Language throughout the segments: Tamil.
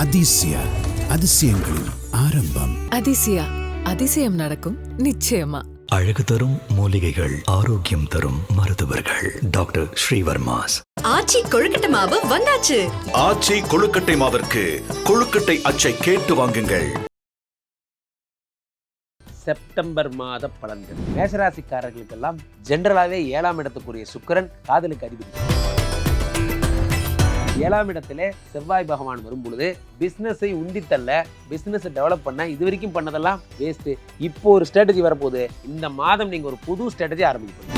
அதிசய அதிசயங்களின் ஆரம்பம். அதிசயா அதிசயம் நடக்கும் நிச்சயமா. அழகு தரும் மூலிகைகள் ஆரோக்கியம் தரும் மருத்துவர்கள். டாக்டர் ஸ்ரீவர்மாஸ். ஆச்சி கொழுக்கட்டை மாவு வந்தாச்சு. ஆச்சி கொழுக்கட்டை மாவிற்கு கொழுக்கட்டை அச்சை கேட்டு வாங்குங்கள். செப்டம்பர் மாத பலன்கள். மேஷராசிக்காரர்களுக்கெல்லாம் ஜென்ரலாகவே ஏழாம் இடத்துக்குரிய சுக்கிரன் காதலுக்கு அதிபதி. ஏழாம் இடத்துல செவ்வாய் பகவான் வரும் பொழுது பிஸ்னஸை உந்தித்தள்ள பிஸ்னஸ் டெவலப் பண்ண இது வரைக்கும் பண்ணதெல்லாம் வேஸ்ட்டு இப்போ ஒரு ஸ்ட்ராட்டஜி வரப்போகுது. இந்த மாதம் நீங்கள் ஒரு புது ஸ்ட்ராட்டஜி ஆரம்பிக்கணும்.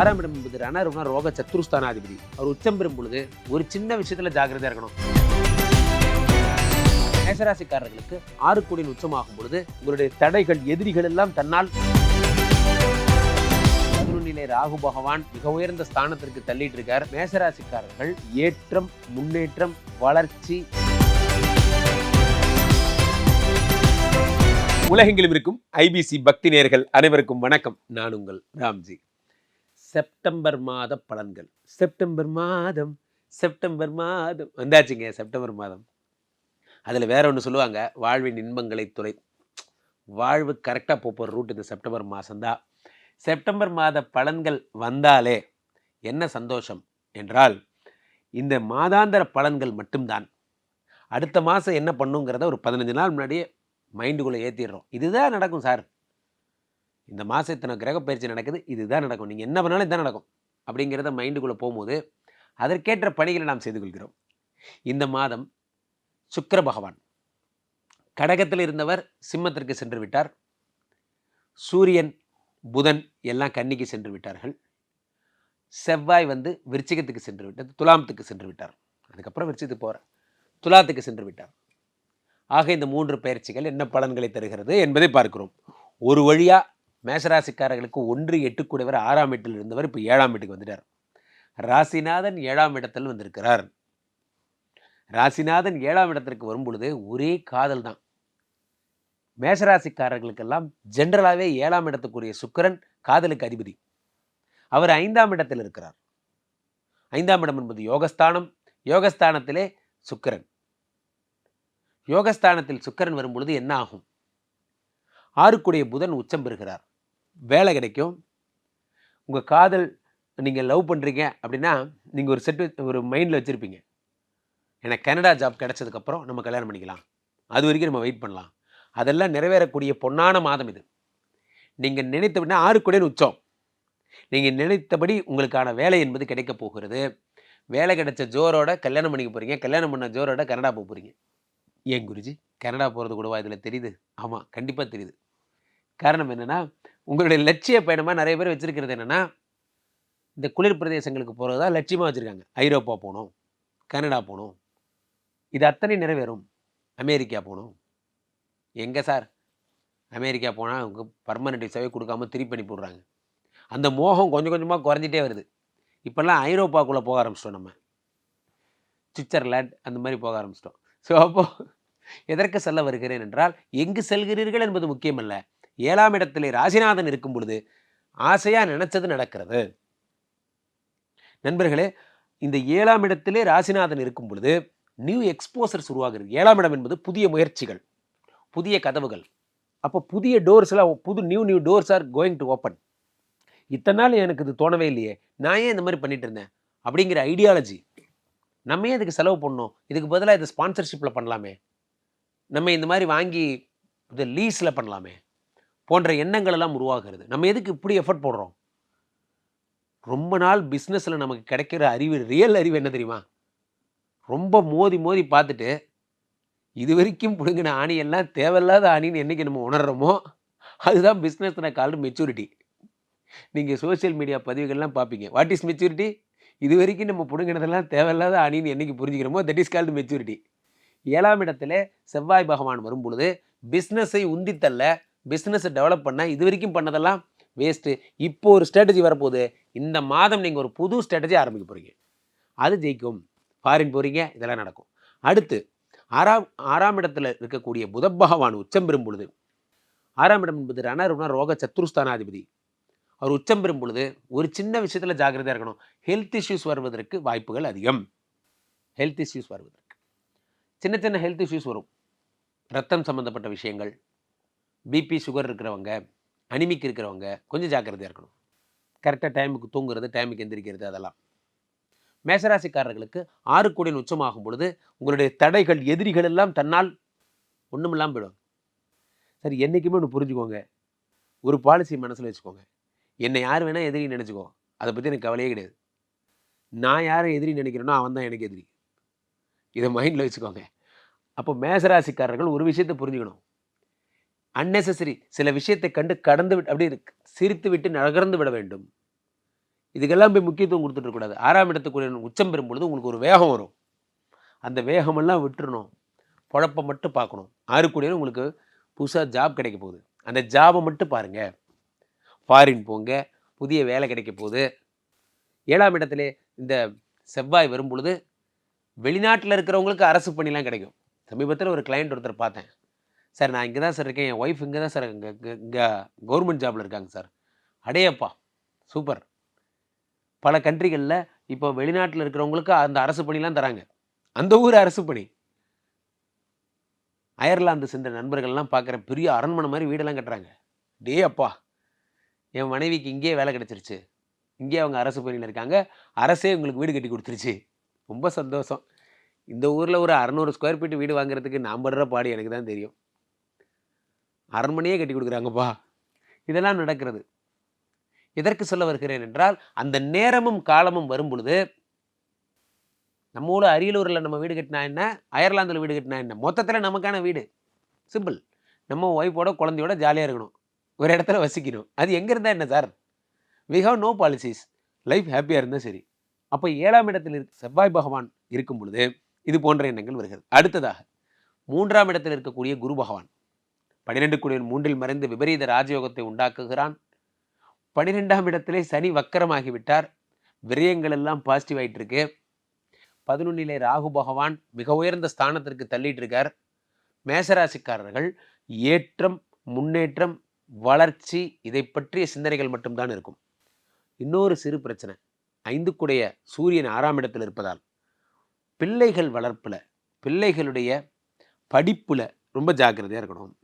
ஆறாம் இடம் என்பது ரணருண ரோக சத்துருஸ்தானாதிபதி அவர் உச்சம் பெறும் பொழுது ஒரு சின்ன விஷயத்துல ஜாக்கிரதையா இருக்கணும். மேசராசிக்காரர்களுக்கு ஆறு கோடியின் உச்சமாகும் பொழுது உங்களுடைய தடைகள் எதிரிகள் எல்லாம் தன்னால் நிலை ராகு பகவான் மிக உயர்ந்த ஸ்தானத்திற்கு தள்ளிட்டு இருக்கார் மேசராசிக்காரர்கள் ஏற்றம் முன்னேற்றம் வளர்ச்சி. உலகெங்கிலும் இருக்கும் ஐபிசி பக்தி நேயர்கள் அனைவருக்கும் வணக்கம். நான் உங்கள் ராம்ஜி. செப்டம்பர் மாத பலன்கள். செப்டம்பர் மாதம் செப்டம்பர் மாதம். வந்தாச்சுங்க செப்டம்பர் மாதம். அதில் வேற ஒன்று சொல்லுவாங்க வாழ்வின் இன்பங்களை துறை. வாழ்வு கரெக்டாக போகிற ரூட் இந்த செப்டம்பர் மாதம்தான் செப்டம்பர் மாத பலன்கள் வந்தாலே என்ன சந்தோஷம் என்றால் இந்த மாதாந்திர பலன்கள் மட்டும்தான். அடுத்த மாதம் என்ன பண்ணுங்கிறத ஒரு பதினஞ்சு நாள் முன்னாடியே மைண்டுக்குள்ளே ஏற்றிடுறோம் இதுதான் நடக்கும் சார். இந்த மாதம் இத்தனை கிரக பயிற்சி நடக்குது இதுதான் நடக்கும். நீங்கள் என்ன பண்ணாலும் இதான் நடக்கும் அப்படிங்கிறத மைண்டுக்குள்ளே போகும்போது அதற்கேற்ற பணிகளை நாம் செய்து கொள்கிறோம். இந்த மாதம் சுக்கர பகவான் கடகத்தில் இருந்தவர் சிம்மத்திற்கு சென்று விட்டார். சூரியன் புதன் எல்லாம் கன்னிக்கு சென்று விட்டார்கள். செவ்வாய் வந்து விருச்சிகத்துக்கு சென்று விட்டது துலாமத்துக்கு சென்று விட்டார். அதுக்கப்புறம் விருச்சிகத்துக்கு போகிறார் துலாத்துக்கு சென்று விட்டார். ஆக இந்த மூன்று பயிற்சிகள் என்ன பலன்களை தருகிறது என்பதை பார்க்கிறோம். ஒரு வழியாக மேசராசிக்காரர்களுக்கு ஒன்று எட்டு கூடவர் ஆறாம் வீட்டில் இருந்தவர் இப்போ ஏழாம் வீட்டுக்கு வந்துட்டார். ராசிநாதன் ஏழாம் இடத்தில் வந்திருக்கிறார். ராசிநாதன் ஏழாம் இடத்திற்கு வரும் பொழுது ஒரே காதல் தான். மேஷராசிக்காரர்களுக்கெல்லாம் ஜென்ரலாகவே ஏழாம் இடத்துக்குரிய சுக்கிரன் காதலுக்கு அதிபதி. அவர் ஐந்தாம் இடத்தில் இருக்கிறார். ஐந்தாம் இடம் என்பது யோகஸ்தானம். யோகஸ்தானத்திலே சுக்கரன். யோகஸ்தானத்தில் சுக்கரன் வரும்பொழுது என்ன ஆகும்? ஆறுக்குடைய புதன் உச்சம் பெறுகிறார். வேலை கிடைக்கும். உங்கள் காதல் நீங்கள் லவ் பண்ணுறீங்க அப்படின்னா நீங்கள் ஒரு செட்டு ஒரு மைண்டில் வச்சுருப்பீங்க. எனக்கு கனடா ஜாப் கிடைச்சதுக்கப்புறம் நம்ம கல்யாணம் பண்ணிக்கலாம். அது வரைக்கும் நம்ம வெயிட் பண்ணலாம். அதெல்லாம் நிறைவேறக்கூடிய பொன்னான மாதம் இது. நீங்கள் நினைத்தபடினா ஆறு குடையின் உச்சம். நீங்கள் நினைத்தபடி உங்களுக்கான வேலை என்பது கிடைக்க போகிறது. வேலை கிடைச்ச ஜோரோட கல்யாணம் பண்ணிக்க போகிறீங்க கல்யாணம் பண்ண ஜோரோட கனடா போக போகிறீங்க ஏன் குருஜி? கனடா போகிறது கூடவா? இதில் தெரியுது. ஆமாம் கண்டிப்பாக தெரியுது. காரணம் என்னென்னா உங்களுடைய லட்சிய பயணமாக நிறைய பேர் வச்சுருக்கிறது என்னென்னா இந்த குளிர் பிரதேசங்களுக்கு போகிறதா லட்சியமாக வச்சுருக்காங்க. ஐரோப்பா போகணும் கனடா போகணும். இது அத்தனை நிறைவேறும். அமெரிக்கா போகணும் எங்கே சார்? அமெரிக்கா போனால் அவங்க பர்மனெண்ட் விசாவே கொடுக்காம திருப்பி அனுப்பி விட்றாங்க அந்த மோகம் கொஞ்சம் கொஞ்சமாக குறைஞ்சிட்டே வருது. இப்போல்லாம் ஐரோப்பாக்குள்ளே போக ஆரம்பிச்சிட்டோம் நம்ம. சுவிட்சர்லேண்ட் அந்த மாதிரி போக ஆரம்பிச்சிட்டோம். ஸோ அப்போது எதற்கு செல்ல வருகிறேன் என்றால் எங்கு செல்கிறீர்கள் என்பது முக்கியமல்ல. ஏழாம் இடத்திலே ராசிநாதன் இருக்கும் பொழுது ஆசையாக நினச்சது நடக்கிறது. நண்பர்களே இந்த ஏழாம் இடத்திலே ராசிநாதன் இருக்கும் பொழுது நியூ எக்ஸ்போசர்ஸ் உருவாகிறது. ஏழாம் இடம் என்பது புதிய முயற்சிகள். புதிய கதவுகள். அப்போ புதிய டோர்ஸ்லாம் புது new new doors are going to open இத்தனை நாள் எனக்கு இது தோணவே இல்லையே. நான் ஏன் இந்த மாதிரி பண்ணிட்டு இருந்தேன்? அப்படிங்கிற ஐடியாலஜி நம்ம ஏன் இதுக்கு செலவு பண்ணணும்? இதுக்கு பதிலாக இதை ஸ்பான்சர்ஷிப்பில் பண்ணலாமே. நம்ம இந்த மாதிரி வாங்கி இது லீஸில் பண்ணலாமே. போன்ற எண்ணங்கள் எல்லாம் உருவாகிறது. நம்ம எதுக்கு இப்படி எஃபர்ட் போடுறோம்? ரொம்ப நாள் பிஸ்னஸில் நமக்கு கிடைக்கிற அறிவு ரியல் அறிவு என்ன தெரியுமா? ரொம்ப மோதி மோதி பார்த்துட்டு இது வரைக்கும் பிடுங்கின ஆணியெல்லாம் தேவையில்லாத ஆணின்னு என்றைக்கு நம்ம உணர்றோமோ அதுதான் பிஸ்னஸில் கால்டு மெச்சூரிட்டி நீங்கள் சோஷியல் மீடியா பதிவுகள்லாம் பார்ப்பீங்க வாட் இஸ் மெச்சூரிட்டி இது வரைக்கும் நம்ம பிடுங்கினதெல்லாம் தேவையில்லாத ஆணின்னு என்னைக்கு புரிஞ்சுக்கிறோமோ தட் இஸ் கால்டு மெச்சூரிட்டி ஏழாம் இடத்துல செவ்வாய் பகவான் வரும் பொழுது பிஸ்னஸை உந்தித்தள்ள பிஸ்னஸை டெவலப் பண்ண இது வரைக்கும் பண்ணதெல்லாம் வேஸ்ட்டு இப்போ ஒரு ஸ்ட்ராட்டஜி வரப்போகுது. இந்த மாதம் நீங்கள் ஒரு புது ஸ்ட்ராட்டஜி ஆரம்பிக்க போகிறீங்க அது ஜெயிக்கும். ஃபாரின் போகிறீங்க இதெல்லாம் நடக்கும். அடுத்து ஆறாம் ஆறாம் இடத்துல இருக்கக்கூடிய புத பகவான் உச்சம் பெறும் பொழுது ஆறாம் இடம் என்பது ரணருணா ரோக சத்துருஸ்தானாதிபதி அவர் உச்சம் பெறும் பொழுது ஒரு சின்ன விஷயத்தில் ஜாக்கிரதையாக இருக்கணும். ஹெல்த் இஷ்யூஸ் வருவதற்கு வாய்ப்புகள் அதிகம். ஹெல்த் இஷ்யூஸ் வருவதற்கு. சின்ன சின்ன ஹெல்த் இஷ்யூஸ் வரும். ரத்தம் சம்மந்தப்பட்ட விஷயங்கள் பிபி சுகர் இருக்கிறவங்க அனிமிக் இருக்கிறவங்க கொஞ்சம் ஜாக்கிரதையாக இருக்கணும். கரெக்டாக டைமுக்கு தூங்குறது டைமுக்கு எந்திரிக்கிறது அதெல்லாம். மேசராசிக்காரர்களுக்கு ஆறு கோடியின் உச்சமாகும் பொழுது உங்களுடைய தடைகள் எதிரிகள் எல்லாம் தன்னால் ஒன்றுமில்லாமல் போயிடும் சரி என்றைக்குமே ஒன்று புரிஞ்சுக்கோங்க. ஒரு பாலிசி மனசில் வச்சுக்கோங்க. என்னை யார் வேணால் எதிரி நினச்சிக்கோ. அதை பற்றி எனக்கு கவலையே கிடையாது. நான் யாரை எதிரி நினைக்கிறேனோ அவன் தான் எனக்கு எதிரி. இதை மைண்டில் வச்சுக்கோங்க. அப்போ மேசராசிக்காரர்கள் ஒரு விஷயத்தை புரிஞ்சுக்கணும். அன்னெசசரி சில விஷயத்தை கண்டு கடந்து விட்டு அப்படி சிரித்து விட்டு நகர்ந்து விட வேண்டும். இதுக்கெல்லாம் போய் முக்கியத்துவம் கொடுத்துட்டு ஆறாம் இடத்துக்குரிய உச்சம் பெறும் பொழுது உங்களுக்கு ஒரு வேகம் வரும். அந்த வேகமெல்லாம் விட்டுறணும். பொழப்பை மட்டும் பார்க்கணும். ஆறு உங்களுக்கு புதுசாக ஜாப் கிடைக்க போகுது. அந்த ஜாபை மட்டும் பாருங்கள் ஃபாரின் போங்க. புதிய வேலை கிடைக்க போகுது. ஏழாம் இடத்துல இந்த செவ்வாய் வரும் பொழுது வெளிநாட்டில் இருக்கிறவங்களுக்கு அரசு பணிலாம் கிடைக்கும். சமீபத்தில் ஒரு கிளைண்ட் ஒருத்தர் பார்த்தேன். சார் நான் இங்கே தான் சார் இருக்கேன். என் ஒய்ஃப் இங்கே தான் சார் இங்கே இங்கே கவர்மெண்ட் ஜாபில் இருக்காங்க சார். அடையப்பா! சூப்பர் பல கண்ட்ரிகளில் இப்போ வெளிநாட்டில் இருக்கிறவங்களுக்கு அந்த அரசு பணிலாம் தராங்க. அந்த ஊர் அரசு பணி. அயர்லாந்து சென்ற நண்பர்கள்லாம் பார்க்குற பெரிய அரண்மனை மாதிரி வீடெல்லாம் கட்டுறாங்க. டே அப்பா என் மனைவிக்கு இங்கேயே வேலை கிடச்சிருச்சு. இங்கேயே அவங்க அரசு பணியில் இருக்காங்க. அரசே உங்களுக்கு வீடு கட்டி கொடுத்துருச்சு. ரொம்ப சந்தோஷம். இந்த ஊரில் ஒரு அறநூறு ஸ்கொயர் ஃபீட் வீடு வாங்குறதுக்கு நான் படுற பாடு எனக்கு தான் தெரியும். அரண்மனையே கட்டி கொடுக்குறாங்கப்பா. இதெல்லாம் நடக்கிறது. எதற்கு சொல்ல வருகிறேன் என்றால் அந்த நேரமும் காலமும் வரும் பொழுது நம்ம ஊர் அரியலூரில் நம்ம வீடு கட்டினா என்ன? அயர்லாந்தில் வீடு கட்டினா என்ன? மொத்தத்தில் நமக்கான வீடு. சிம்பிள் நம்ம ஒய்ஃபோட குழந்தையோட ஜாலியாக இருக்கணும். ஒரு இடத்துல வசிக்கணும். அது எங்கே இருந்தால் என்ன sir? We have no policies life ஹாப்பியாக இருந்தால் சரி. அப்போ ஏழாம் இடத்தில் இருக்க செவ்வாய் பகவான் இருக்கும் பொழுது இது போன்ற எண்ணங்கள் வருகிறது. அடுத்ததாக மூன்றாம் இடத்தில் இருக்கக்கூடிய குரு பகவான். பன்னிரெண்டு குடியின் மூன்றில் மறைந்து விபரீத ராஜயோகத்தை உண்டாக்குகிறான். பனிரெண்டாம் இடத்திலே சனி வக்கரமாகிவிட்டார். விரயங்கள் எல்லாம் பாசிட்டிவ் ஆகிட்டு இருக்கு பதினொன்னிலே ராகு பகவான் மிக உயர்ந்த ஸ்தானத்திற்கு தள்ளிட்டு இருக்கார் மேசராசிக்காரர்கள் ஏற்றம் முன்னேற்றம் வளர்ச்சி இதை பற்றிய சிந்தனைகள் மட்டும்தான் இருக்கும். இன்னொரு சிறு பிரச்சனை. ஐந்துக்குடைய சூரியன் ஆறாம் இடத்தில் இருப்பதால் பிள்ளைகள் வளர்ப்பில் பிள்ளைகளுடைய படிப்பில் ரொம்ப ஜாக்கிரதையாக இருக்கணும்.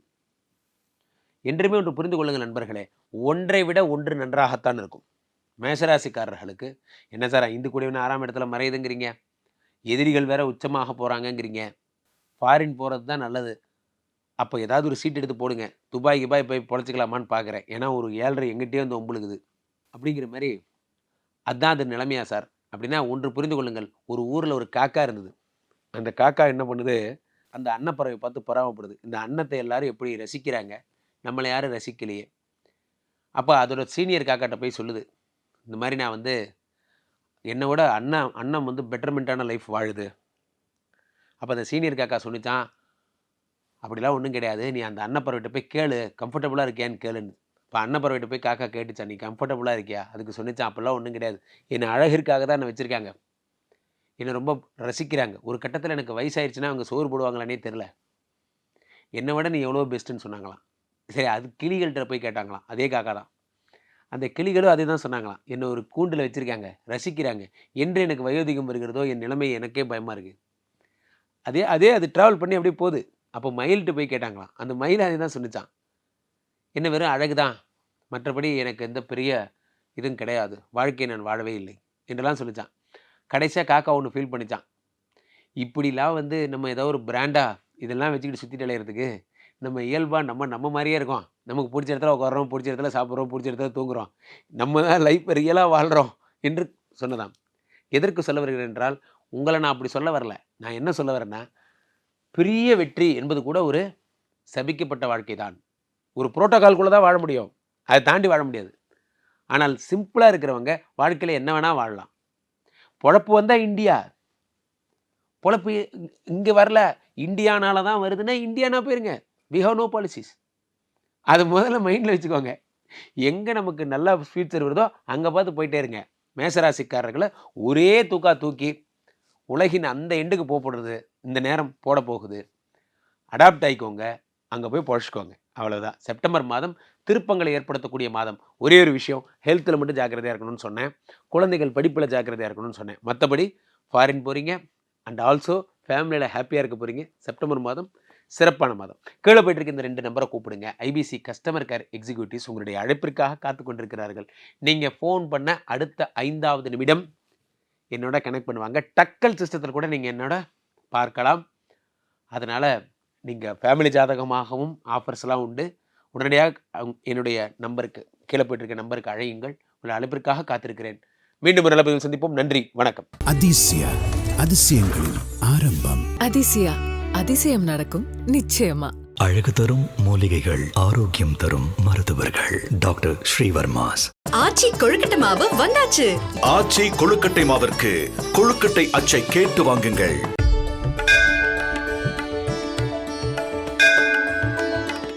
என்றுமே ஒன்று புரிந்து கொள்ளுங்கள் நண்பர்களே. ஒன்றை விட ஒன்று நன்றாகத்தான் இருக்கும். மேசராசிக்காரர்களுக்கு என்ன சார் ஐந்து கூடியவன் ஆறாம் இடத்துல மறையுதுங்கிறீங்க? எதிரிகள் வேற உச்சமாக போகிறாங்கங்கிறீங்க ஃபாரின் போகிறது தான் நல்லது. அப்போ ஏதாவது ஒரு சீட் எடுத்து போடுங்க. துபாய் கிபாய் போய் பொழைச்சிக்கலாமான்னு பார்க்குறேன் ஏன்னா ஒரு ஏழரை எங்கிட்டே வந்து ஒம்புழுகுது. அப்படிங்கிற மாதிரி அதுதான் அது நிலைமையா சார்? அப்படின்னா ஒன்று புரிந்து கொள்ளுங்கள். ஒரு ஊரில் ஒரு காக்கா இருந்தது. அந்த காக்கா என்ன பண்ணுது? அந்த அன்னப்பறவை பார்த்து பராமப்படுது இந்த அன்னத்தை எல்லாரும் எப்படி ரசிக்கிறாங்க? நம்மளை யாரும் ரசிக்கலையே. அப்போ அதோட சீனியர் காக்காட்ட போய் சொல்லுது. இந்த மாதிரி நான் வந்து என்னை விட அண்ணன் அண்ணன் வந்து பெட்டர்மெண்ட்டான லைஃப் வாழுது. அப்போ அந்த சீனியர் காக்கா சொன்னிச்சான் அப்படிலாம் ஒன்றும் கிடையாது. நீ அந்த அன்னப்பறவைட்ட போய் கேளு. கம்ஃபர்டபுளாக இருக்கியான்னு கேளுன்னு. இப்போ அன்னப்பறவைட்ட போய் காக்கா கேட்டுச்சான் நீ கம்ஃபர்டபுளாக இருக்கியா? அதுக்கு சொன்னிச்சான் அப்போல்லாம் ஒன்றும் கிடையாது. என்னை அழகிற்காக தான் என்னை வச்சுருக்காங்க. என்னை ரொம்ப ரசிக்கிறாங்க. ஒரு கட்டத்தில் எனக்கு வயசாயிருச்சுன்னா அவங்க சோறு போடுவாங்களானே தெரில என்னை விட நீ எவ்வளோ பெஸ்ட்டுன்னு சொன்னாங்களாம். சரி அது கிளிகள்கிட்ட போய் கேட்டாங்களாம். அதே காக்கா தான் அந்த கிளிகளும் அதே தான் சொன்னாங்களாம். என்னை ஒரு கூண்டில் வச்சுருக்காங்க ரசிக்கிறாங்க. என்று எனக்கு வயோதிகம் வருகிறதோ என் நிலைமை எனக்கே பயமாக இருக்குது அதே அதே அது ட்ராவல் பண்ணி அப்படியே போகுது. அப்போ மயில்கிட்ட போய் கேட்டாங்களாம். அந்த மயில் அதே தான் சொன்னிச்சான். என்ன வெறும் அழகு தான் மற்றபடி எனக்கு எந்த பெரிய இதுவும் கிடையாது. வாழ்க்கையை நான் வாழவே இல்லை. என்றெல்லாம் சொல்லிச்சான் கடைசியாக காக்கா ஒன்று ஃபீல் பண்ணிச்சான். இப்படிலாம் வந்து நம்ம ஏதோ ஒரு பிராண்டாக இதெல்லாம் வச்சுக்கிட்டு சுற்றிட்டு அலையிறதுக்கு நம்ம இயல்பாக நம்ம நம்ம மாதிரியே இருக்கோம். நமக்கு பிடிச்ச இடத்துல உட்காரோம் பிடிச்ச இடத்துல சாப்பிட்றோம் பிடிச்ச இடத்துல தூங்குறோம். நம்ம தான் லைஃப் ரியலாக வாழ்கிறோம் என்று சொன்னதாம். எதற்கு சொல்ல வருகிறேன் என்றால் உங்களை நான் அப்படி சொல்ல வரல. நான் என்ன சொல்ல வரேன்னா பெரிய வெற்றி என்பது கூட ஒரு சபிக்கப்பட்ட வாழ்க்கை தான். ஒரு புரோட்டோகால்குள்ளே தான் வாழ முடியும். அதை தாண்டி வாழ முடியாது. ஆனால் சிம்பிளாக இருக்கிறவங்க வாழ்க்கையில் என்ன வேணால் வாழலாம். பொழப்பு வந்தால் இந்தியா. பொழப்பு இங்கே வரல. இந்தியானால தான் வருதுன்னா இந்தியானா போயிருங்க. வி ஹவ் நோ பாலிசிஸ் அது முதல்ல மைண்டில் வச்சுக்கோங்க. எங்கே நமக்கு நல்ல ஃபியூச்சர் வருதோ அங்கே பார்த்து போயிட்டே இருங்க. மேசராசிக்காரர்களை ஒரே தூக்கா தூக்கி உலகின் அந்த எண்டுக்கு போகப்படுறது இந்த நேரம் போட போகுது. அடாப்ட் ஆகிக்கோங்க அங்கே போய் பொழைச்சிக்கோங்க. அவ்வளோதான் செப்டம்பர் மாதம் திருப்பங்களை ஏற்படுத்தக்கூடிய மாதம். ஒரே ஒரு விஷயம் ஹெல்த்தில் மட்டும் ஜாக்கிரதையாக இருக்கணும்னு சொன்னேன். குழந்தைகள் படிப்பில் ஜாக்கிரதையாக இருக்கணும்னு சொன்னேன். மற்றபடி ஃபாரின் போகிறீங்க அண்ட் ஆல்சோ ஃபேமிலியில் ஹாப்பியாக இருக்க போகிறீங்க செப்டம்பர் மாதம் சிறப்பான மாதம். கீழே போயிட்டு இருக்க இந்த ரெண்டு நம்பரை கூப்பிடுங்க. ஐபிசி கஸ்டமர் கேர் எக்ஸிக்யூட்டிவ்ஸ் உங்களுடைய அழைப்பிற்காக காத்து கொண்டிருக்கிறார்கள். நீங்கள் ஃபோன் பண்ண அடுத்த ஐந்தாவது நிமிடம் என்னோட கனெக்ட் பண்ணுவாங்க. டக்கல் சிஸ்டத்தில் கூட நீங்கள் என்னோட பார்க்கலாம். அதனால் நீங்கள் ஃபேமிலி ஜாதகமாகவும் ஆஃபர்ஸ்லாம் உண்டு. உடனடியாக அவங்க- என்னுடைய நம்பருக்கு கீழே போயிட்டு நம்பருக்கு அழையுங்கள். உங்கள் அழைப்பிற்காக காத்திருக்கிறேன். மீண்டும் ஒரு நல்ல பதிவில் சந்திப்போம். நன்றி. வணக்கம். அதிசய அதிசயங்களின் ஆரம்பம். அதிசயா. அதிசயம் நடக்கும் நிச்சயமா. அழகு தரும் மூலிகைகள் ஆரோக்கியம் தரும் மருத்துவர்கள். டாக்டர் ஸ்ரீவர்மாஸ். ஆச்சி கொழுக்கட்டை மாவு வந்தாச்சு. ஆச்சி கொழுக்கட்டை மாவிற்கு கொழுக்கட்டை அச்சை கேட்டு வாங்குங்கள்.